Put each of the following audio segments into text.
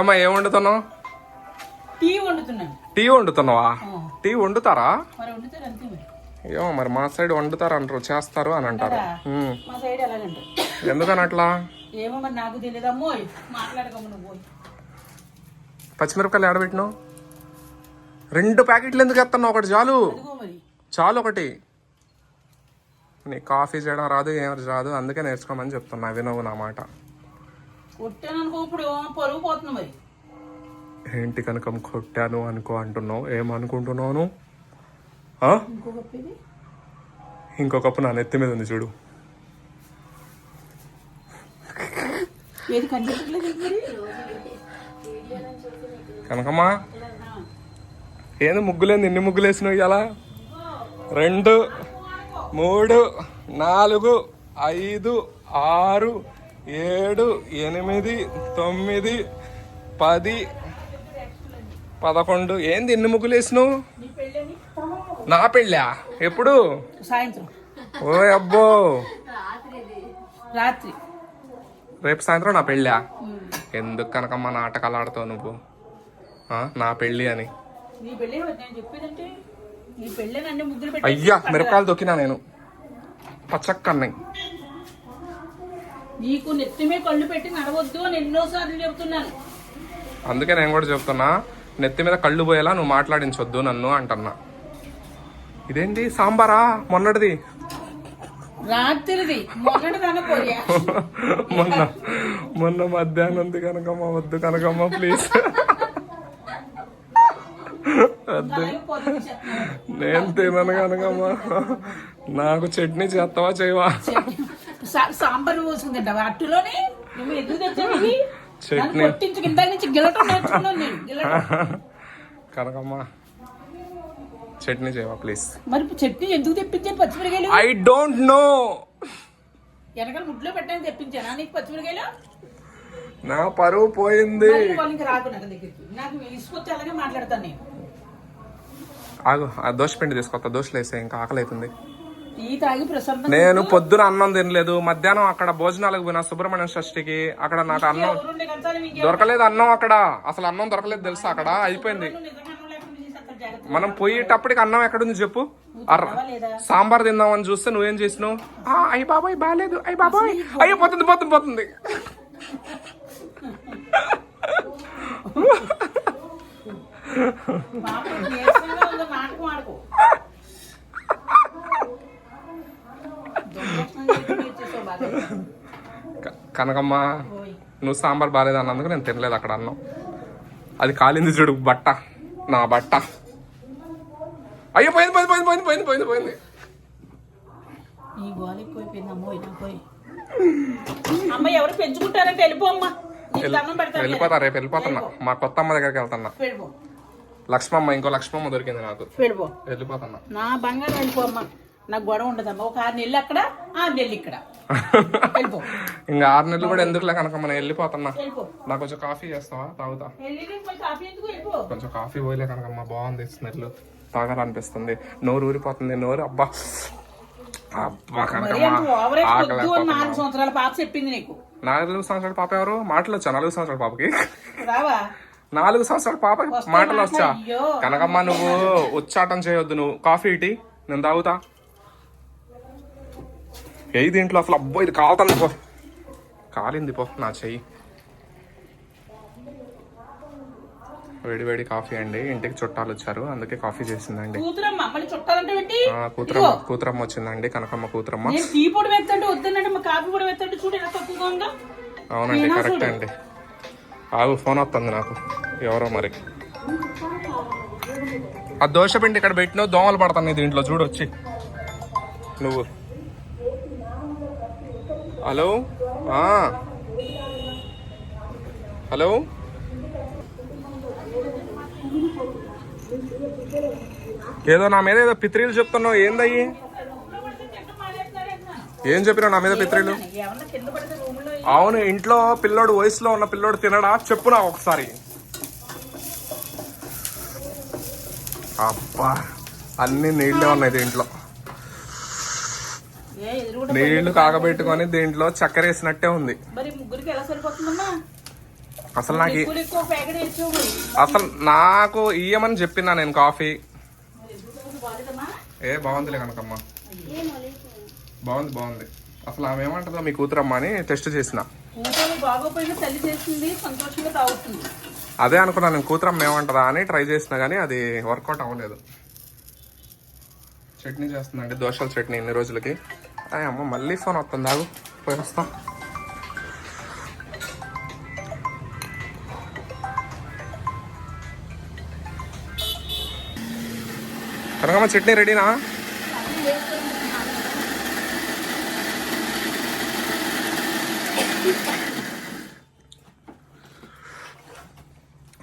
అమ్మా ఏం వండుతున్నావు? టీ వండుతున్నాను. టీ వండుతున్నావా. టీ వండుతారా? ఏమో మరి మా సైడ్ వండుతారు అంటారు చేస్తారు అని అంటారు. ఎందుకని అట్లా? ఏమో మరి నాకు పచ్చిమిరపకాయలు ఆడబెట్టినావు రెండు ప్యాకెట్లు ఎందుకు ఎత్తున్నావు ఒకటి చాలు? చాలు ఒకటి. నీ కాఫీ చేయడం రాదు ఏం రాదు అందుకే నేర్చుకోమని చెప్తున్నా వినవు నా మాట. కొట్టాను అనుకో ఇప్పుడు పరుగు పోతుంది మరి. ఏంటి కనుక కొట్టాను అనుకో అంటున్నావు? ఏమనుకుంటున్నాను ఆ? ఇంకో గొప్పది ఇంకో కప్పు నా నెత్తి మీద ఉంది చూడు. కనకమ్మా? ఏంది ముగ్గులేంది? ఎన్ని ముగ్గులు వేసినావు ఇవాళ రెండు మూడు నాలుగు ఐదు ఆరు ఏడు ఎనిమిది తొమ్మిది పది పదకొండు. ఏంది ఎన్ని ముగ్గులు వేసినావు? నీ పెళ్ళా? ఎప్పుడు? సాయంత్రం. ఓ అబ్బో. రాత్రి. రేపు సాయంత్రం నా పెళ్ళా? ఎందుకు కనకమ్మ నాటకాలు ఆడతావు నువ్వు? నా పెళ్ళి అని. అయ్యా మిరపకాయలు దొక్కినా నేను. పచ్చక్కన్నాయి. నీకు నెత్తిమే కళ్ళు పెట్టి నడవద్దు అని ఎన్నోసార్లు చెబుతున్నాను. అందుకే నేను కూడా చెప్తున్నా నెత్తి మీద కళ్ళు పోయేలా నువ్వు మాట్లాడించొద్దు నన్ను అంటున్నా. ఇదేంటి సాంబారా? మొన్నటిది. రాత్రిది. మొన్న మొన్న మధ్యాహ్నం కనకమ్మ వద్దు కనకమ్మ ప్లీజ్ వద్దు. నేను తినను కనకమ్మ. నాకు చట్నీ చేస్తావా చేయవా? సాంబార్ పోసుకుందంటావా అట్టులోని? నువ్వు ఎందుకు తెచ్చావు ఇవి? నన్ను చట్నీ కొట్టించు నుంచి గిలటం నేర్చుకున్నాను నేను గిలటం కనకమ్మ చట్నీ చేయవా ప్లీజ్ మరి చట్నీ ఎందుకు తెప్పించాను పచ్చిమిరకాయలు? ఐ డోంట్ నో వెనకాల ముడ్లో పెట్టాను తెప్పించానా నీకు పచ్చిమిరకాయలు? నా పరువు పోయింది. వాళ్ళకి రాకు నాకు దగ్గరికి. నాకు ఇసుకొచ్చి అలాగే మాట్లాడతాను నేను. ఆగు ఆ దోశ పిండి తీసుకొస్తా దోశలు వేసే ఇంకా ఆకలి అవుతుంది నేను పొద్దున అన్నం తినలేదు. మధ్యాహ్నం అక్కడ భోజనాలకు పోయినా సుబ్రహ్మణ్యం షష్ఠికి. అక్కడ నాకు అన్నం దొరకలేదు అన్నం అక్కడ. అసలు అన్నం దొరకలేదు తెలుసా అక్కడ? అయిపోయింది. మనం పోయేటప్పటికి అన్నం ఎక్కడుంది చెప్పు? సాంబార్ తిందామని చూస్తే నువ్వేం చేసినావు? అయ్య బాబాయ్ బాగాలేదు. అయ్య బాబాయ్. అయ్యో. పోతుంది పోతుంది పోతుంది. కనకమ్మ. నువ్వు సాంబార్ బాగాలేదు అన్నందుకు నేను తినలేదు అక్కడ అన్నం. అది కాలింది చూడు బట్ట. నా బట్ట. అయ్యో పోయింది పోయింది పోయింది పోయింది పోయింది పోయింది పోయింది. వెళ్ళిపోతా రేపు వెళ్ళిపోతున్నా. మా కొత్త అమ్మ దగ్గరికి వెళ్తున్నా. లక్ష్మమ్మ ఇంకో లక్ష్మమ్మ దొరికింది నాకు. వెళ్ళిపో. వెళ్ళిపోతున్నా. నా బంగారం నాకు గొడవ ఉండదమ్మా. ఒక ఆరు నెలలు అక్కడ ఆరు నెలలు ఇక్కడ. వెళ్ళిపో. ఇంకా ఆరు నెలలు కూడా ఎందుకులే కనుక మనం వెళ్ళిపోతున్నా. వెళ్ళిపో. నాకు కొంచెం కాఫీ చేస్తావా? తాగుతా. కొంచెం కాఫీ పోయలే కనకమ్మ బాగుంది స్మెల్. తాగాలనిపిస్తుంది. నోరు ఊరిపోతుంది నోరు. అబ్బా. అబ్బా నాలుగు సంవత్సరాల పాప చెప్పింది నీకు. నాలుగు సంవత్సరాల పాప ఎవరు? మాటలు వచ్చా? నాలుగు సంవత్సరాల పాపకి? రావా? నాలుగు సంవత్సరాల పాప వస్తాయి మాటలు వచ్చా. కనకమ్మ నువ్వు ఉచ్చాటం చేయొద్దు నువ్వు. కాఫీ ఇటీ నేను తాగుతా. ఏది దీంట్లో అసలు? అబ్బో ఇది కాలుతుంది పో. కాలింది పో నా చెయ్యి. వేడి వేడి కాఫీ అండి. ఇంటికి చుట్టాలు వచ్చారు. అందుకే కాఫీ చేసిందండి. కూతురమ్మ కూతురమ్మ వచ్చిందండి. కనకమ్మ కూతురమ్మ. అవునండి కరెక్ట్ అండి. ఆగు ఫోన్ వస్తుంది నాకు. ఎవరో మరి. ఆ దోశ పిండి ఇక్కడ పెట్టినావు దోమలు పడుతున్నాయి దీంట్లో. చూడు వచ్చి. నువ్వు. హలో? హలో? ఏదో నా మీద ఏదో పిత్రీలు చెప్తున్నావు ఏందయ్యి? ఏం చెప్పినావు నా మీద పిత్రీలు? అవును ఇంట్లో పిల్లోడు వయసులో ఉన్న పిల్లోడు తినడా? చెప్పు నా ఒకసారి. అబ్బా అన్ని నీళ్ళే ఉన్నాయి దీంట్లో. నీళ్ళు కాగబెట్టుకొని దీంట్లో చక్కెర వేసినట్టే ఉంది. మరి ముగ్గురికి ఎలా సరిపోతుందమ్మా? అసలు నాకు అసలు నాకు ఇయ్యమని చెప్పినా నేను కాఫీ. ఏ బాగుందిలే కనకమ్మ. బాగుంది బాగుంది. అసలు ఆమె ఏమంటుందో మీ కూతురమ్మ అని టెస్ట్ చేసిన. అదే అనుకున్నాను నేను కూతురమ్మ ఏమంటుందా అని ట్రై చేసిన కానీ అది వర్కౌట్ అవ్వలేదు. చట్నీ చేస్తుందండి దోశల చట్నీ ఇన్ని రోజులకి. అయ్య అమ్మ మళ్ళీ ఫోన్ వస్తుంది ఆగు. పోయి వస్తాం. కనకమ్మ చట్నీ రెడీనా?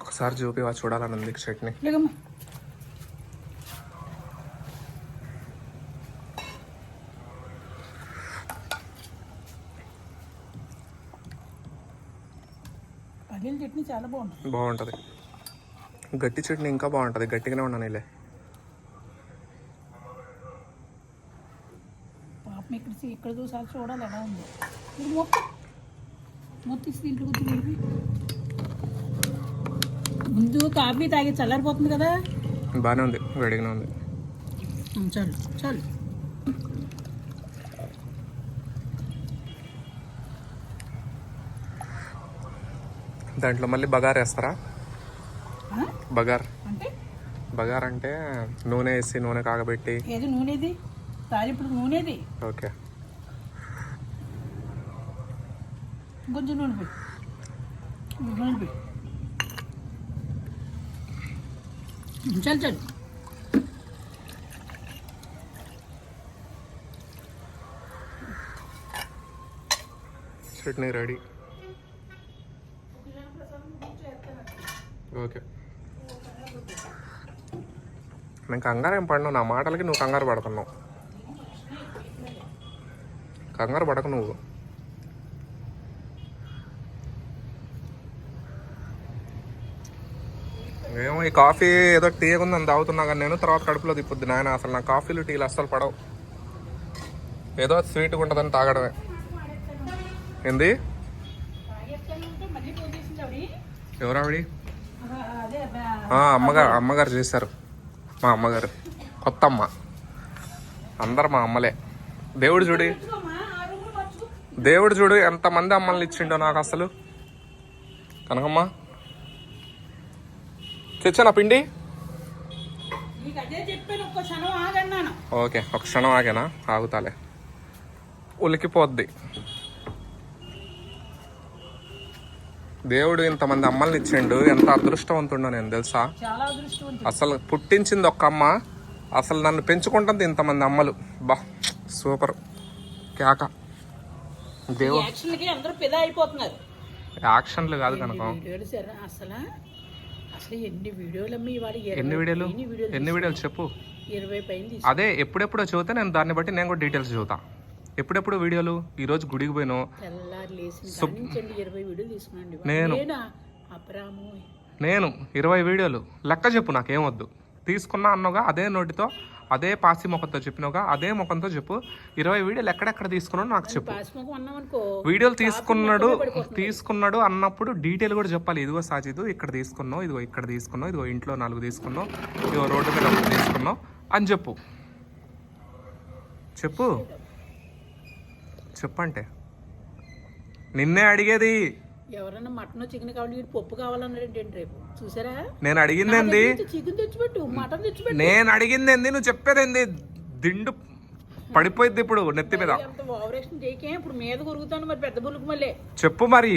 ఒకసారి చూపివా చూడాలని ఉంది చట్నీ. చట్నీ చాలా బాగుంటుంది. బాగుంటుంది. గట్టి చట్నీ ఇంకా బాగుంటుంది. గట్టిగానే ఉన్నాను ఇలా పాపం ఇక్కడ ఇక్కడ చూసారి చూడాలి ఎలా ఉంది. ఇది మొత్తం. మొత్తం ఇస్తే ఇంట్లో కూర్చొని ముందు కాఫీ తాగి చల్లారిపోతుంది కదా. బాగానే ఉంది. వేడిగానే ఉంది. చాలు చాలు. దాంట్లో మళ్ళీ బగార్ వేస్తారా? బగార్. అంటే? బగార్ అంటే నూనె వేసి నూనె కాగబెట్టి. ఏది నూనెది? తాలింపుడు నూనెది? ఓకే. కొంచెం నూనె పోయి నూనె చాలు చాలు. చట్నీ రెడీ. ఓకే. నేను కంగారు ఏం పడినావు నా మాటలకి నువ్వు కంగారు పడుతున్నావు. కంగారు పడకు నువ్వు. ఏమో ఈ కాఫీ ఏదో టీ ఉందని తాగుతున్నా కానీ నేను తర్వాత కడుపులో తిప్పుద్ది నాయన అసలు నా కాఫీలు టీలు అస్సలు పడవు. ఏదో స్వీట్గా ఉంటుందని తాగడమే. ఏంది? ఎవరావిడి ఫోన్ చేసింది ఆవిడ ఎవరు ఆవిడ అదే ఆ, అమ్మగారు అమ్మగారు చేశారు. మా అమ్మగారు. కొత్త అమ్మ అందరు మా అమ్మలే. దేవుడు చూడు. దేవుడు చూడు ఎంతమంది అమ్మల్ని ఇచ్చిండో నాకు అసలు. కనకమ్మ. తెచ్చానా పిండి? ఓకే ఒక క్షణం ఆగేనా? ఆగుతాలే. ఉలికిపోద్ది. దేవుడు ఇంతమంది అమ్మల్ని ఇచ్చిండు. ఎంత అదృష్టవంతుండో నేను తెలుసా? అసలు పుట్టించింది ఒక్క అమ్మ అసలు నన్ను పెంచుకుంటుంది ఇంతమంది అమ్మలు. బా సూపర్. కేక. దేవు యాక్షన్లకి అందరూ పిదా అయిపోతున్నారు. యాక్షన్లు కాదు కనుక. ఎన్ని వీడియోలు? ఎన్ని వీడియోలు చెప్పు. అదే ఎప్పుడెప్పుడో చదివితే నేను దాన్ని బట్టి నేను కూడా డీటెయిల్స్ చదువుతా ఎప్పుడెప్పుడు వీడియోలు? గుడికి అండి ఇరవై వీడియోలు తీసుకున్నాండి నేను. నేనా? ఇరవై వీడియోలు. లెక్క చెప్పు నాకేమొద్దు తీసుకున్నా అన్నోగా అదే నోటితో అదే పాసి ముఖంతో చెప్పినోగా అదే ముఖంతో చెప్పు. ఇరవై వీడియోలు ఎక్కడెక్కడ తీసుకున్నావు నాకు చెప్పు. వీడియోలు తీసుకున్నాడు తీసుకున్నాడు అన్నప్పుడు డీటెయిల్ కూడా చెప్పాలి. ఇదిగో సాజిద్ ఇక్కడ తీసుకున్నావు ఇదిగో ఇక్కడ తీసుకున్నావు ఇదిగో ఇంట్లో నాలుగు తీసుకున్నావు ఇదిగో రోడ్డు మీద ఒకటి తీసుకున్నావు అని చెప్పు. చెప్పు. చెప్పంటే. నిన్నే అడిగేది. ఎవరన్నా మటన్ చికెన్ కావాలి పప్పు కావాలన్నాడు ఏంటి రేపు? చూసారా? నేను అడిగింది ఏంది? చికెన్ తెచ్చిపెట్టు మటన్ తెచ్చిపెట్టు. నేను అడిగింది ఏంది? నువ్వు చెప్పేది ఏంది? దిండు పడిపోయింది ఇప్పుడు నెత్తి మీద. ఓవరేషన్ చేయకే ఇప్పుడు మీద కొరుకుతాను మరి పెద్ద బుల్లుకు మళ్ళీ. చెప్పు మరి.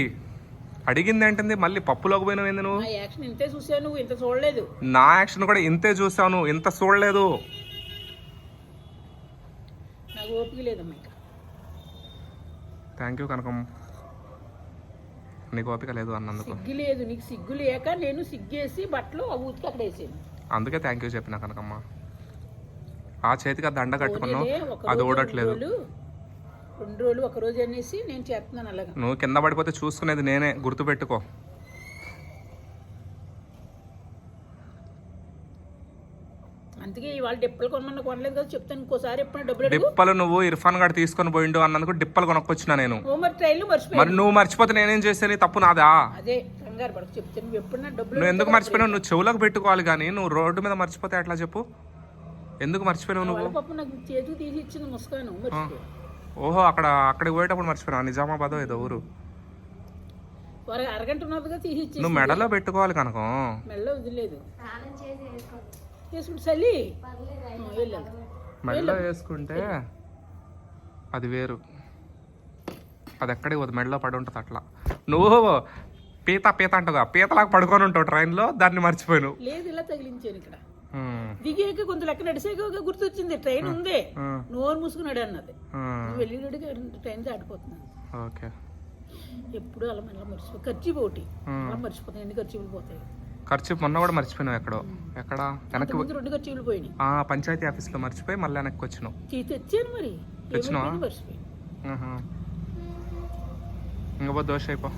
అడిగింది ఏంటింది? మళ్ళీ పప్పులోకి పోయినావు ఏంది నువ్వు? యాక్షన్ ఇంతే చూసావు నువ్వు ఇంత చూడలేదు. నా యాక్షన్ కూడా ఇంతే చూసాను ఇంత చూడలేదు. నాకు ఓపిక లేదమ్మా థ్యాంక్ యూ కనకం. నీకు ఓపిక లేదు అన్నందుకు. సిగ్గు లేదు నీకు సిగ్గు లేక నేను సిగ్గేసి బట్టలు ఆ ఊతికి అక్కడ వేసాను అందుకే థ్యాంక్ యూ చెప్పిన కనకమ్మ. ఆ చేతికి ఆ దండ కట్టుకున్నావు అది ఓడట్లేదు రెండు రోజులు, రెండు రోజులు ఒక రోజు అనేసి నేను చేస్తున్నాను అలాగా. నువ్వు కింద పడిపోతే చూసుకునేది నేనే గుర్తుపెట్టుకో. అందుకే ఇవాళ డిప్పలు కొనమన్నా కొనలేదు కదా చెప్తాను. ఇంకోసారి ఎప్పుడు డబ్బులు డిప్పలు నువ్వు ఇర్ఫాన్ గారు తీసుకొని పోయిండు అన్నందుకు డిప్పలు కొనుక్కొచ్చినా నేను. మరి ట్రైన్లో మర్చిపోయి మరి నువ్వు మర్చిపోతే నేనేం చేస్తే తప్పు నాదా? అదే కంగారు పడకు చెప్తాను. నువ్వు ఎప్పుడన్నా డబ్బులు నువ్వు ఎందుకు మర్చిపోయినావు? నువ్వు చెవులకు పెట్టుకోవాలి కానీ నువ్వు రోడ్డు మీద మర్చిపోతే ఎట్లా చెప్పు? ఎందుకు మర్చిపోయినావు నువ్వు? వాళ్ళ పాప నాకు చేతికి తీసి ఇచ్చింది ముసుకాను మర్చిపోయి ఓహో అక్కడ అక్కడికి పోయేటప్పుడు మర్చిపోయినావు? నిజామాబాద్ ఏదో ఊరు. అరగంట ఉన్నదిగా తీసి ఇచ్చేసి నువ్వు మెడలో పెట్టుకోవాలి కనుక. మెల్ల వదిలేదు. వేసుకుంటే చల్లి వెళ్ళాలి మెడలో వేసుకుంటే అది వేరు. అది ఎక్కడికి పోదు మెడలో పడి ఉంటుంది అట్లా. నువ్వు పీత పీత అంటావుగా పీతలాగా పడుకొని ఉంటావు ట్రైన్లో దాన్ని మర్చిపోయాను లేదు ఇలా తగిలించాను ఇక్కడ. దిగాక కొంత లెక్క నడిసాక గుర్తొచ్చింది. ట్రైన్ ఉంది. నోరు మూసుకున్నాడు అన్నది. నువ్వు వెళ్ళినడికి ట్రైన్ దాటిపోతున్నాను. ఓకే. ఎప్పుడు అలా మెల్ల మర్చిపో ఖర్చు ఒకటి అలా మర్చిపోతాయి ఎన్ని ఖర్చులు పోతాయి. ఖర్చు మొన్న కూడా మర్చిపోయినావు ఎక్కడో. ఎక్కడ? వెనక్కి ముందు రెండు ఖర్చులు పోయినాయి. ఆ, పంచాయతీ ఆఫీస్లో మర్చిపోయి మళ్ళీ వెనక్కి వచ్చినావు తెచ్చాను మరి. తెచ్చినావా? ఇంక దోశ అయిపో.